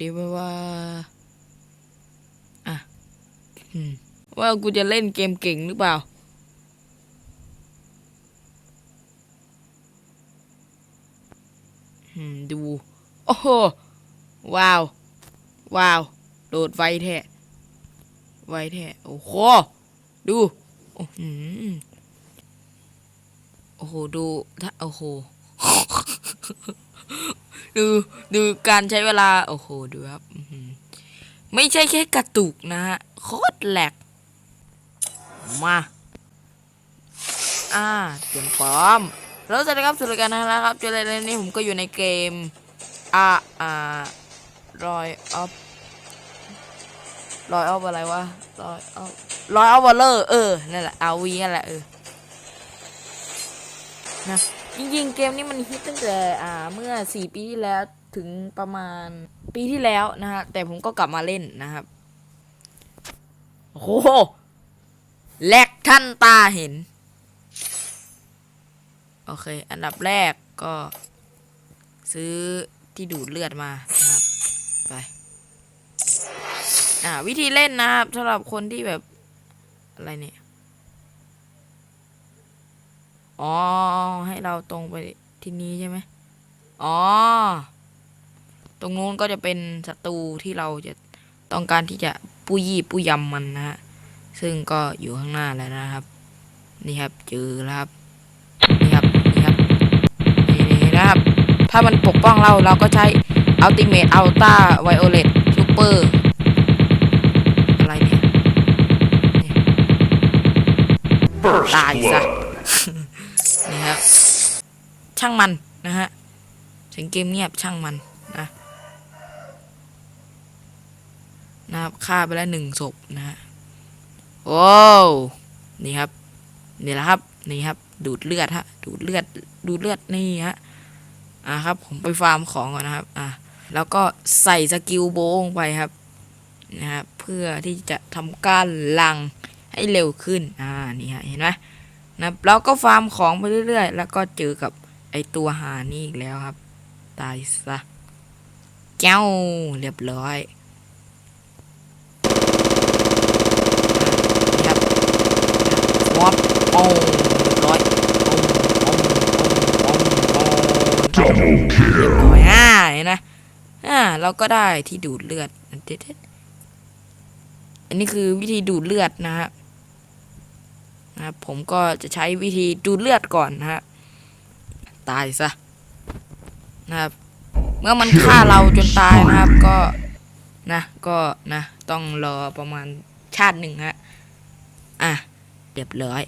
ดีไหมว่าอะว่ากูจะเล่นเกมเก่งหรือเปล่า ดู โอ้โห ว้าว ว้าว โดดไวแท้ไวแท้โอ้โห ดู โอ้โหอโอ้โห ดูถ้าโอ้โห ดูดูการใช้เวลา โอ้โห ดูครับ ไม่ใช่แค่กระตุกนะฮะ โคตรแหลก มา อ่า เตรียมพร้อม แล้วสวัสดีครับสุดรายการนะครับเจออะไรในนี้ผมก็อยู่ในเกม อ่า อ่ารอยออฟรอยออฟอะไรวะรอยออฟรอยออฟวอลเลอร์ เออ นั่นแหละอาวีนั่นแหละ เออ นะ จริงๆ เกมนี้มันฮิตตั้งแต่อ่าเมื่อสี่ปีที่แล้วถึงประมาณปีที่แล้วนะฮะแต่ผมก็กลับมาเล่นนะครับโอ้โหแลกท่านตาเห็น โอเค อันดับแรกก็ ซื้อที่ดูดเลือดมานะครับ ไป อ่า วิธีเล่นนะครับสำหรับคนที่แบบอะไรเนี่ย อ๋อ ให้เราตรงไปที่นี้ใช่ไหมอ๋อ ตรงนู้นก็จะเป็นศัตรูที่เราจะต้องการที่จะปุยยี่ปุยยำมันนะฮะ ซึ่งก็อยู่ข้างหน้าแล้วนะครับ นี่ครับเจอแล้วครับ นี่ครับ นี่ครับ นี่นี่นะครับ ถ้ามันปกป้องเราเราก็ใช้ Ultimate Ultra Violet Super อะไรเนี่ยนี่ First ตายซะ blood. นี่ครับช่างมันนะฮะเสียงเกมเงียบช่างมันนะนะครับฆ่าไปแล้วหนึ่งศพนะฮะโอ้นี่ครับ นี่แหละครับ นี่ครับ ดูดเลือดฮะ ดูดเลือด ดูดเลือดนี่ฮะ อ่าครับ ผมไปฟาร์มของก่อนนะครับ อ่าแล้วก็ใส่สกิลโบงไปครับ นะครับ เพื่อที่จะทำการลังให้เร็วขึ้น อ่า นี่ฮะ เห็นไหม นะเราก็ฟาร์มของไปเรื่อยๆ แล้วก็เจอกับไอตัวหานี่อีกแล้วครับ ตายซะแก้วเรียบร้อยครับวอปโอ้เรียบร้อยโอ้โอ้โอ้โอ้โอ้เรียบร้อยอ่าเห็นไหมอ่าเราก็ได้ที่ดูดเลือดอันนี้คือวิธีดูดเลือดนะฮะ นะครับ ผมก็จะใช้วิธีดูดเลือดก่อนนะฮะตายซะนะครับ เมื่อมันฆ่าเราจนตายนะครับ ก็นะก็นะ ต้องรอประมาณชาติหนึ่งฮะอะเรียบร้อย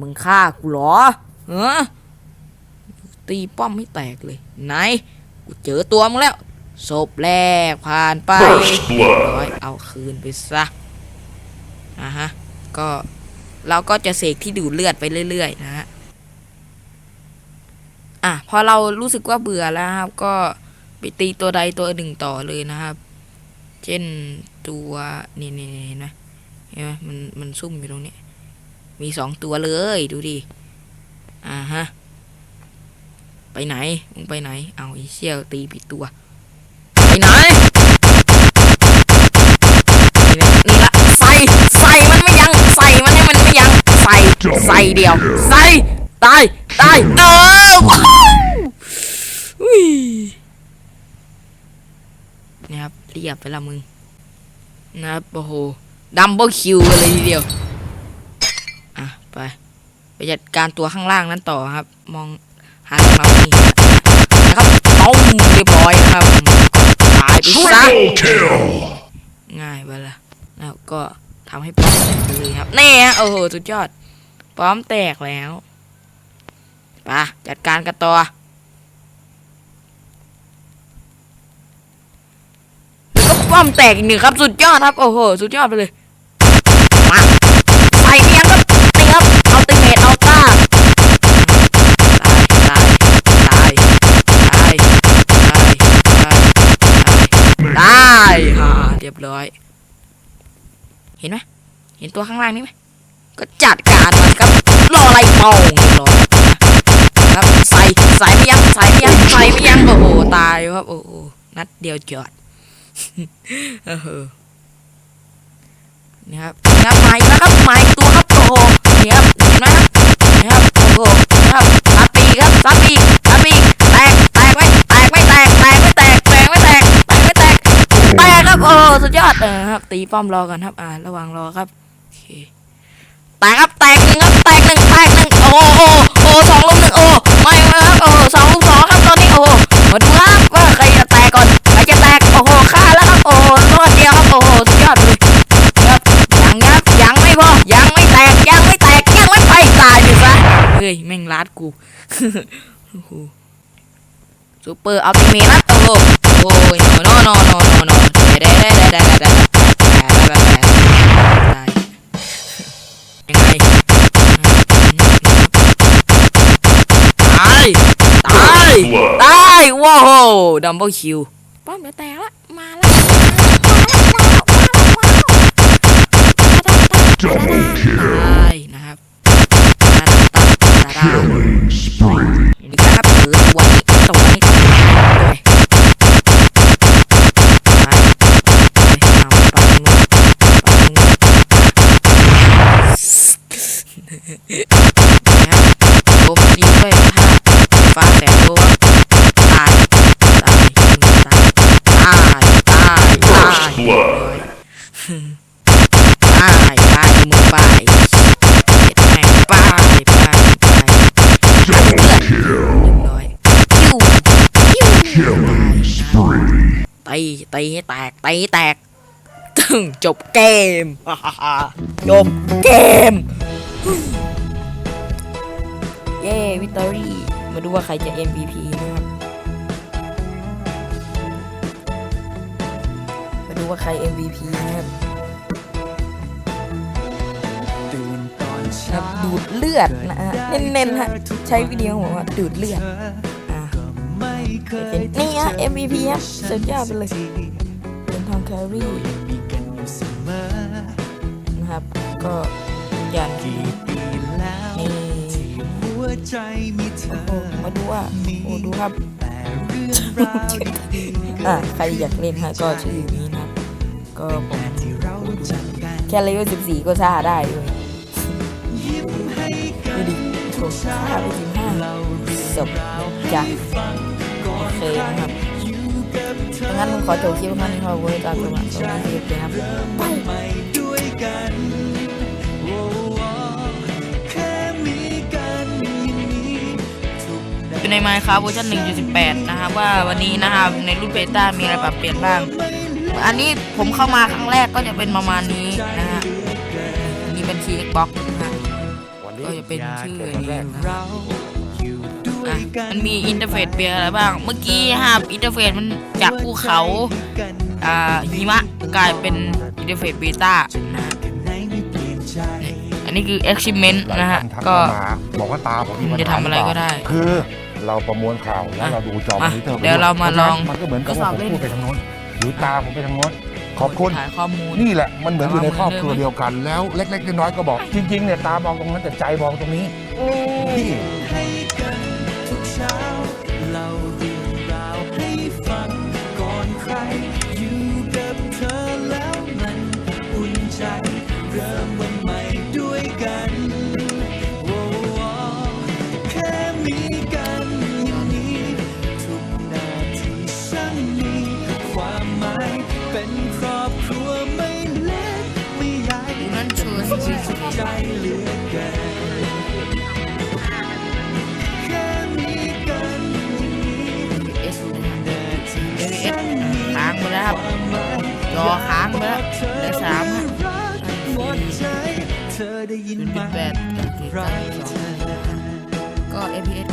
มึงฆ่ากูเหรอเออตีป้อมไม่แตกเลย ไหน กูเจอตัวมึงแล้วศพแรกผ่านไป First ร้อย blood. เอาคืนไปซะอะฮะ ก็ เราก็จะเสกที่ดูดเลือดไปเรื่อย ๆ นะฮะอะพอเรารู้สึกว่าเบื่อแล้วครับ ก็ไปตีตัวใดตัวหนึ่งต่อเลยนะครับ เช่นตัวนี่นี่นี่เห็นไหมเห็นไหมมันมันซุ่มอยู่ตรงนี้ มีสองตัวเลยดูดิอ่าฮะไปไหนมึงไปไหน เอาไอีเชี่ยวตีผิดตัว ไปไหน ใส่เดียว ใส่ตายตายเออว้าวอุ้ยนี่ครับเรียบไปละมึง นะครับโอ้โหดัมเบิลคิวกันเลยทีเดียว อะ ไปไปจัดการตัวข้างล่างนั้นต่อครับ มองหาทางเรานี่นะครับต้มเรียบร้อยนะครับตายไปซะ Triple kill. ง่ายไปละแล้วก็ทำให้ป้อมแตกไปเลยครับนี่ฮะโอ้โห สุดยอด ป้อมแตกแล้วปะจัดการกันต่อแล้วก็ป้อมแตกอีกหนึ่งครับ สุดยอดครับ โอ้โห สุดยอดไปเลย มาใส่เนียงครับนี่ครับ เอาติเมตเอาต้าได้ฮ่าเรียบร้อย เห็นไหมเห็นตัวข้างล่างนี่ไหม ก็จัดการมันครับรออะไรเป่าเรียบร้อนครับใส่ใส่ไม่ยั้งใส่ไม่ยั้งใส่ไม่ยั้งโอ้โหตายครับโอ้โหนัดเดียวจอดเออนี่ครับนี่ครับมาอีกแล้วครับมาอีกตัวครับโอ้โหนี่ครับเห็นไหมครับนี่ครับโอ้โหนี่ครับซับปีครับซับปีซับปีแตกแตกไม่แตกไม่แตกแตกไม่แตกแตกไม่แตกแตกไม่แตกแตกครับโอ้สุดยอดเออครับตีป้อมรอกันครับอ่าระวังรอครับ แตกครับแตกหนึ่งครับแตกหนึ่งแตกหนึ่งโอ้โหโอ้สองลุมหนึ่งโอ้ไม่ม่ครับโอ้สองลุมสองครับตอนนี้โอ้โหมาดูครับว่าใครจะแตกก่อนใครจะแตกโอ้โหฆ่าแล้วครับโอ้โหรอดเดียวครับโอ้โหสุดยอดเลยครับยังยับยังไม่พอยังไม่แตกยังไม่แตกยังไม่ไปตายดิซะเฮ้ยแม่งลาดกูโอ้โหซูเปอร์อัลติเมทนะโอ้โหโอ้ยโนโนโนโนโนเด้เด้เด้เด้เด้ายว้าวดัมเบิลคิวป้อมเดี๋ยวแตกละมาแล้วตายนะครับตาตาตา Killing spree. ตีตีให้แตกตีแตกตึงจบเกม จบเกม เย้วิตตอรี่ มาดูว่าใครจะ MVP นะครับ มาดูว่าใคร MVP นะครับตื่นตอนครัเช้าบดูดเลือดนะฮะเน้นๆฮะ ใช้วิดีโอของผมว่าดูดเลือดอะก็ไม่ เคยเป็นนี่ฮะ MVP ฮะสุดยอดไปเลยเป็นทองแครี่ยังมีกันอยู่เสมอนะครับ ก็ยืนยันกี่ปีแล้วนี่ที่หัวใจมีเธโอ้อโหมาดูว่าโอ้ดูครับแต่เรื่องราวดีๆอะใครอยากเล่นฮะก็ชื่อนี้นะครับก็ผมแต่ที่เราจากกันแค่เลเวล14 ก็ซ่าได้เลยยิ้มให้กัดูนดิโชว์ค่าไปถึงห้าเล่าเรื่องศพราวจ้ะ ให้ฟังก่อโอนเคใครนะครับอยู่กับเธองั้นผมขอจบคลิปเท่านี้ครับไว้ตามตัวมาสวัสดีครับเริ่มใหม่ด้วยกันโอ้โอ้แค่มีกันอย่างนี้ทุกนาอยู่ใน Minecraft เวอร์ชัน1.18 นะครับว่าวันนี้นะครับในรุ่นเบต้ามีอะไรปรับเปลี่ยนบ้าง อันนี้ผมเข้ามาครั้งแรกก็จะเป็นประมาณนี้นะฮะนี่เป็นที Xbox นะฮะก็จะเป็นชื่ออันนี้นะเรา มันมีอินเทอร์เฟซเปลี่ยนอะไรบ้าง เมื่อกี้ครับอินเทอร์เฟซมันจากภูเขากันอ่าหิมะกลายเป็นอินเทอร์เฟซเบต้านะฮะไหนไม่เปลี่ยนใจอันนี้คือ achievement หลายนะฮะท่านทักก็เข้ามาบอกว่าตาผมมีคุณปัญจะหาทำอะไรก็ได้ คือเราประมวลข่าวแล้วอะเราดูจอมอะอนิเตอร์ไปเดี๋ยวเรามาลองพระฉะนั้นมันก็เหมือนกับทดสอว่าบผมเล่นพูดไปทางโน้นหรือตาผมไปทางโน้นขอบคุณถ่ายข้อมูลนี่แหละมันเหมือนอยู่ในครอบครัวแต่ว่าเดียวกัน แล้วเล็กๆน้อยๆก็บอก จริงๆเนี่ยตามองตรงนั้นแต่ใจมองตรงนี้นี่ ใแปดกับเกตเก้าสองก็ APS